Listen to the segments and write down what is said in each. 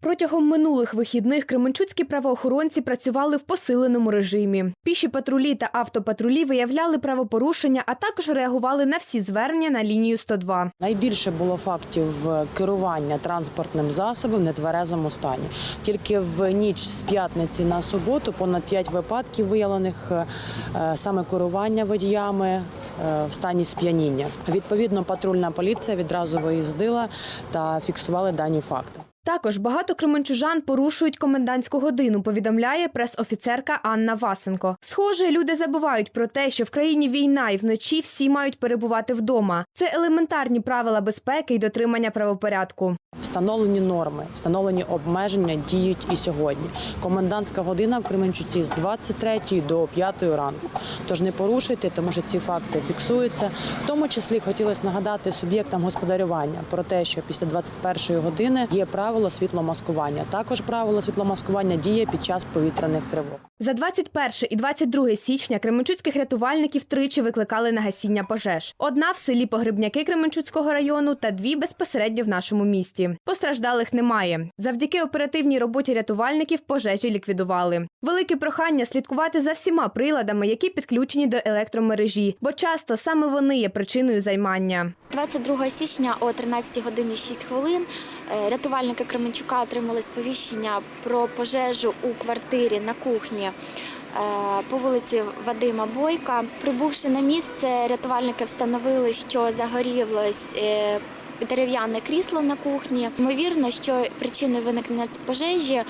Протягом минулих вихідних кременчуцькі правоохоронці працювали в посиленому режимі. Піші патрулі та автопатрулі виявляли правопорушення, а також реагували на всі звернення на лінію 102. Найбільше було фактів керування транспортним засобом в нетверезому стані. Тільки в ніч з п'ятниці на суботу понад 5 випадків виявлених е, саме керування водіями е, в стані сп'яніння. Відповідно, патрульна поліція відразу виїздила та фіксували дані факти. Також багато кременчужан порушують комендантську годину, повідомляє прес-офіцерка Анна Васенко. Схоже, люди забувають про те, що в країні війна і вночі всі мають перебувати вдома. Це елементарні правила безпеки і дотримання правопорядку. Встановлені норми, встановлені обмеження діють і сьогодні. Комендантська година в Кременчуці з 23 до 5 ранку. Тож не порушуйте, тому що ці факти фіксуються. В тому числі хотілося нагадати суб'єктам господарювання про те, що після 21 години є правило світломаскування. Також правило світломаскування діє під час повітряних тривог. За 21 і 22 січня кременчуцьких рятувальників тричі викликали на гасіння пожеж. Одна в селі Погребняки Кременчуцького району та дві безпосередньо в нашому місті. Постраждалих немає. Завдяки оперативній роботі рятувальників пожежі ліквідували. Велике прохання слідкувати за всіма приладами, які підключені до електромережі, бо часто саме вони є причиною займання. 22 січня о 13 годині 6 хвилин рятувальники Кременчука отримали сповіщення про пожежу у квартирі на кухні е, по вулиці Вадима Бойка. Прибувши на місце, рятувальники встановили, що загорілось е, дерев'яне крісло на кухні. Ймовірно, що причиною виникнення пожежі е,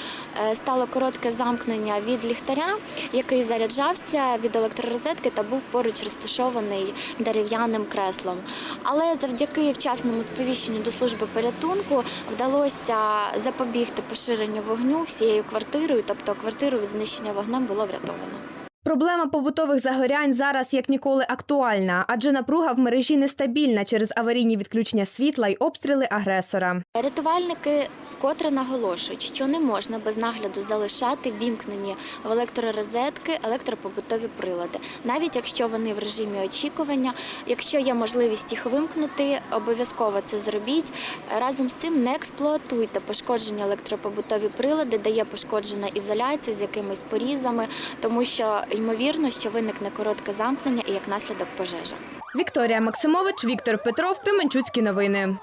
стало коротке замкнення від ліхтаря, який заряджався від електророзетки та був поруч розташований дерев'яним креслом. Але завдяки вчасному сповіщенню до служби порятунку вдалося запобігти поширенню вогню всією квартирою, тобто квартиру від знищення вогнем було врятовано. Проблема побутових загорянь зараз як ніколи актуальна, адже напруга в мережі нестабільна через аварійні відключення світла й обстріли агресора. Рятувальники вкотре наголошують, що не можна без нагляду залишати вімкнені в електророзетки електропобутові прилади, навіть якщо вони в режимі очікування. Якщо є можливість їх вимкнути, обов'язково це зробіть. Разом з цим не експлуатуйте пошкоджені електропобутові прилади, де є пошкоджена ізоляція з якимись порізами, тому що ймовірно, що виникне коротке замкнення і як наслідок пожежа. Вікторія Максимович, Віктор Петров, Кременчуцькі новини.